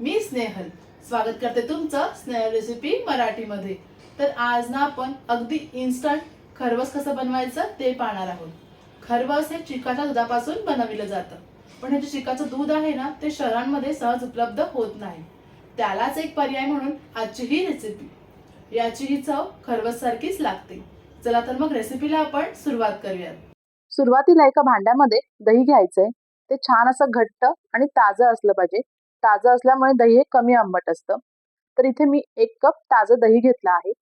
मी स्नेहल. स्वागत करते तुमचं स्नेह रेसिपी मराठीमध्ये. तर आज ना आपण अगदी इन्स्टंट खरवस कसं बनवायचं ते पाहणार आहोत. खरवस हे चिकाच्या दुधापासून बनविलं जातं. पण हे जे चिकाचं दूध आहे ना ते शहरांमध्ये सहज उपलब्ध होत नाही. त्यालाच एक पर्याय म्हणून आजची ही रेसिपी याची ही चव खरवस सारखीच लागते. चला तर मग रेसिपीला आपण सुरुवात करूयात. सुरुवातीला एका भांड्यामध्ये दही घ्यायचंय. ते छान असं घट्ट आणि ताजं असलं पाहिजे. ताजं असल्यामुळे दही हे कमी आंबट असतं. तर इथे मी एक कप ताजं दही घेतलं आहे.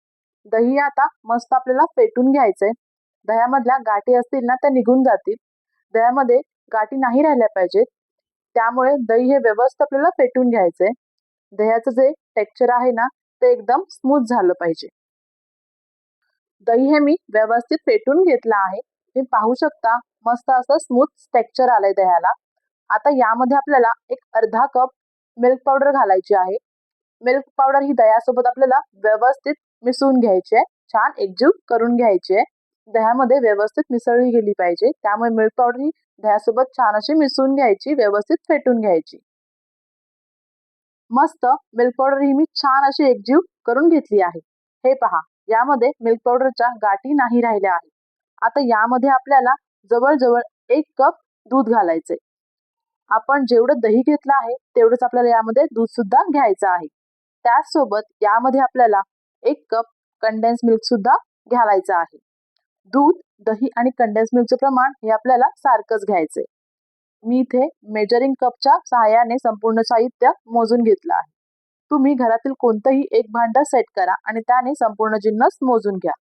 दही आता मस्त आपल्याला फेटून घ्यायचंय. दह्यामधल्या गाठी असतील ना त्या निघून जातील. दह्यामध्ये गाठी नाही राहिल्या पाहिजेत. त्यामुळे दही हे व्यवस्थित आपल्याला फेटून घ्यायचंय. दह्याचं जे टेक्स्चर आहे ना ते एकदम स्मूथ झालं पाहिजे. दही हे मी व्यवस्थित पेटून घेतलं आहे. तुम्ही पाहू शकता मस्त असं स्मूथ टेक्स्चर आलंय दह्याला. आता यामध्ये आपल्याला एक अर्धा कप मिल्क पावडर घालायची आहे. मिल्क पावडर ही दह्यासोबत आपल्याला व्यवस्थित मिसळून घ्यायची आहे. छान एकजीव करून घ्यायची आहे. दह्यामध्ये व्यवस्थित मिसळली गेली पाहिजे. त्यामुळे मिल्क पावडर ही दह्यासोबत छान अशी मिसळून घ्यायची व्यवस्थित फेटून घ्यायची. मस्त मिल्क पावडर ही मी छान अशी एकजीव करून घेतली आहे. हे पहा यामध्ये मिल्क पावडरच्या गाठी नाही राहिल्या आहेत. आता यामध्ये आपल्याला जवळजवळ एक कप दूध घालायचे आपण जेवढं दही घेतलं आहे तेवढंच आपल्याला यामध्ये दूध सुद्धा घ्यायचं आहे. त्याचसोबत यामध्ये आपल्याला एक कप कंडेन्स मिल्क सुद्धा घालायचं आहे. दूध दही आणि कंडेन्स मिल्कचं प्रमाण हे आपल्याला सारखंच घ्यायचंय. मी इथे मेजरिंग कपच्या सहाय्याने संपूर्ण साहित्य मोजून घेतलं आहे. तुम्ही घरातील कोणतंही एक भांड सेट करा आणि त्याने संपूर्ण जिन्नस मोजून घ्या.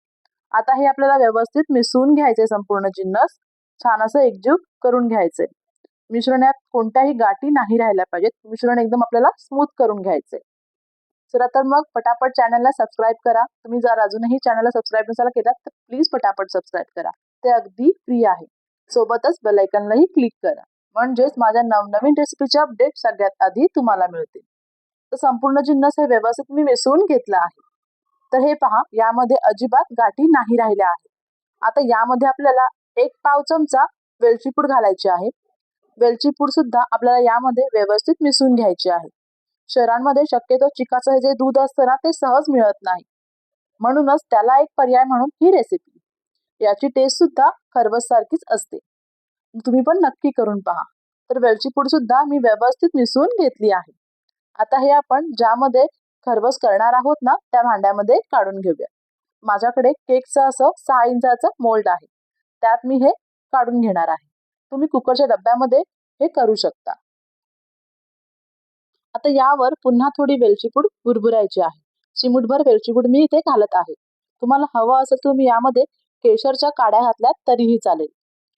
आता हे आपल्याला व्यवस्थित मिसळून घ्यायचे संपूर्ण जिन्नस. छान असं एकजीव करून घ्यायचंय. मिश्रणात कोणत्याही गाठी नाही राहिल्या पाहिजेत. मिश्रण एकदम आपल्याला स्मूथ करून घ्यायचं. चला तर मग पटापट चॅनलला सबस्क्राईब करा. तुम्ही जर अजूनही चॅनलला सबस्क्राईब नसाला केलात तर प्लीज पटापट सबस्क्राईब करा. ते अगदी फ्री आहे. सोबतच बेलायकनलाही क्लिक करा. म्हणजेच माझ्या नवनवीन रेसिपीचे अपडेट सगळ्यात आधी तुम्हाला मिळतील. तर संपूर्ण जिन्नस हे व्यवस्थित मी मिसळून घेतलं आहे. तर हे पहा यामध्ये अजिबात गाठी नाही राहिल्या आहेत. आता यामध्ये आपल्याला एक पाव चमचा वेलची पूड घालायची आहे. वेलची पूड सुद्धा आपल्याला यामध्ये व्यवस्थित मिसळून घ्यायची आहे. शहरांमध्ये शक्यतो चिकाचं जे दूध असतं ना ते सहज मिळत नाही. म्हणूनच त्याला एक पर्याय म्हणून ही रेसिपी याची टेस्ट सुद्धा खरबस सारखीच असते. तुम्ही पण नक्की करून पहा. तर वेलची पूड सुद्धा मी व्यवस्थित मिसळून घेतली आहे. आता हे आपण ज्यामध्ये खरबस करणार आहोत ना त्या भांड्यामध्ये काढून घेऊया. माझ्याकडे केकचं असं सहा इंचाचं मोल्ड आहे. त्यात मी हे काढून घेणार आहे. तुम्ही कुकरच्या डब्यामध्ये हे करू शकता. आता यावर पुन्हा थोडी वेलची पूड भुरभुरायची आहे. चिमूटभर वेलची पूड मी इथे घालत आहे. तुम्हाला हवं असेल तुम्ही यामध्ये केशरच्या काड्या घातल्यात तरीही चालेल.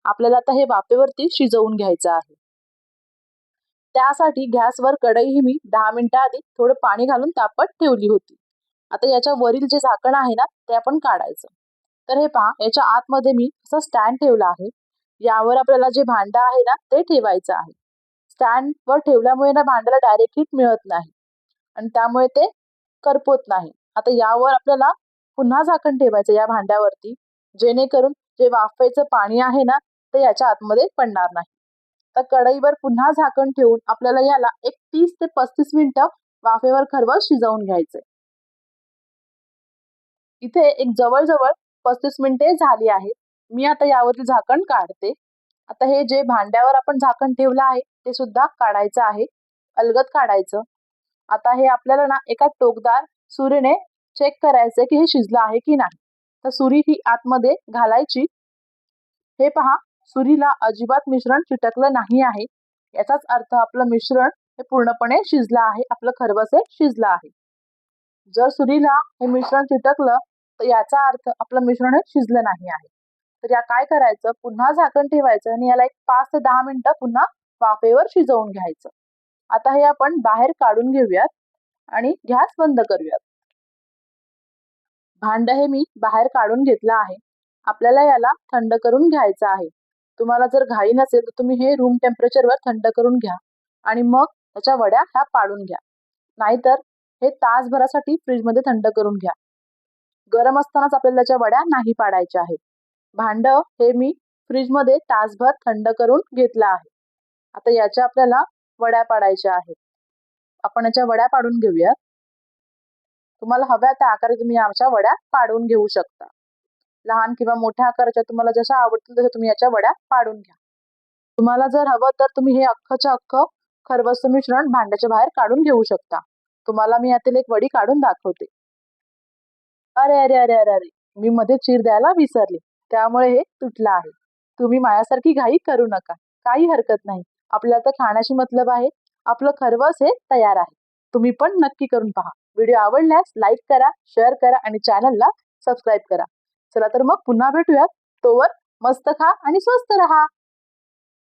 आपल्याला आता हे वाफेवरती शिजवून घ्यायचं आहे. त्यासाठी गॅसवर कढई मी दहा मिनिटं आधी थोडं पाणी घालून तापत ठेवली होती. आता याच्या वरील जे झाकण आहे ना ते आपण काढायचं. तर हे पहा याच्या आतमध्ये मी असं स्टँड ठेवला आहे. यावर आपल्याला जे भांडं आहे ना ते ठेवायचं आहे. स्टँडवर ठेवल्यामुळे ना भांड्याला डायरेक्ट हीट मिळत नाही. आणि त्यामुळे ते करपत नाही. आता यावर आपल्याला पुन्हा झाकण ठेवायचं या भांड्यावरती जेणेकरून जे वाफेचं पाणी आहे ना ते याच्या आतमध्ये पडणार नाही. तर कढईवर पुन्हा झाकण ठेवून आपल्याला याला एक तीस ते पस्तीस मिनिटं वाफेवर खरवस शिजवून घ्यायचे इथे एक जवळजवळ पस्तीस मिनिटे झाली आहेत मी आता यावरील झाकण काढते. आता हे जे भांड्यावर आपण झाकण ठेवलं आहे ते सुद्धा काढायचं आहे. अलगद काढायचं. आता हे आपल्याला ना एका टोकदार सुरीने चेक करायचं की हे शिजलं आहे की नाही. तर सुरी ही आतमध्ये घालायची. हे पहा सुरीला अजिबात मिश्रण चिटकलं नाही आहे. याचाच अर्थ आपलं मिश्रण हे पूर्णपणे शिजलं आहे आपलं खरवस हे शिजलं आहे. जर सुरीला हे मिश्रण चिटकलं तर याचा अर्थ आपलं मिश्रण हे शिजलं नाही आहे. तर या काय करायचं? पुन्हा झाकण ठेवायचं आणि याला एक पाच ते दहा मिनिटं पुन्हा वाफेवर शिजवून घ्यायचं. आता हे आपण बाहेर काढून घेऊयात आणि गॅस बंद करूयात. भांड हे मी बाहेर काढून घेतलं आहे. आपल्याला याला थंड करून घ्यायचं आहे. तुम्हाला जर घाई नसेल तर तुम्ही हे रूम टेम्परेचरवर थंड करून घ्या आणि मग त्याच्या वड्या ह्या पाडून घ्या. नाहीतर हे तासभरासाठी फ्रीजमध्ये थंड करून घ्या. गरम असतानाच आपल्याला त्याच्या वड्या नाही पाडायच्या आहेत. भांड हे मी फ्रीजमध्ये तासभर थंड करून घेतलं आहे. आता याच्या आपल्याला वड्या पाडायच्या आहेत. आपण याच्या वड्या पाडून घेऊयात तुम्हाला हव्या त्या आकारे तुम्ही आमच्या वड्या पाडून घेऊ शकता. लहान किंवा मोठ्या आकाराच्या तुम्हाला जशा आवडतील तशा तुम्ही याच्या वड्या पाडून घ्या. तुम्हाला जर हवं तर तुम्ही हे अख्खच्या अख्खं खरबस्त मिश्रण भांड्याच्या बाहेर काढून घेऊ शकता. तुम्हाला मी यातील एक वडी काढून दाखवते. अरे अरे अरे अरे अरे मी मध्ये चीर द्यायला विसरले. त्यामुळे हे तुटलं आहे. तुम्ही माझ्यासारखी घाई करू नका. काही हरकत नाही. आपल्याला तर खाण्याशी मतलब आहे. आपलं खरवस हे तयार आहे. तुम्ही पण नक्की करून पहा. व्हिडिओ आवडल्यास लाईक करा शेअर करा आणि चॅनलला सबस्क्राईब करा. चला तर मग पुन्हा भेटूयात. तोवर मस्त खा आणि स्वस्त रहा.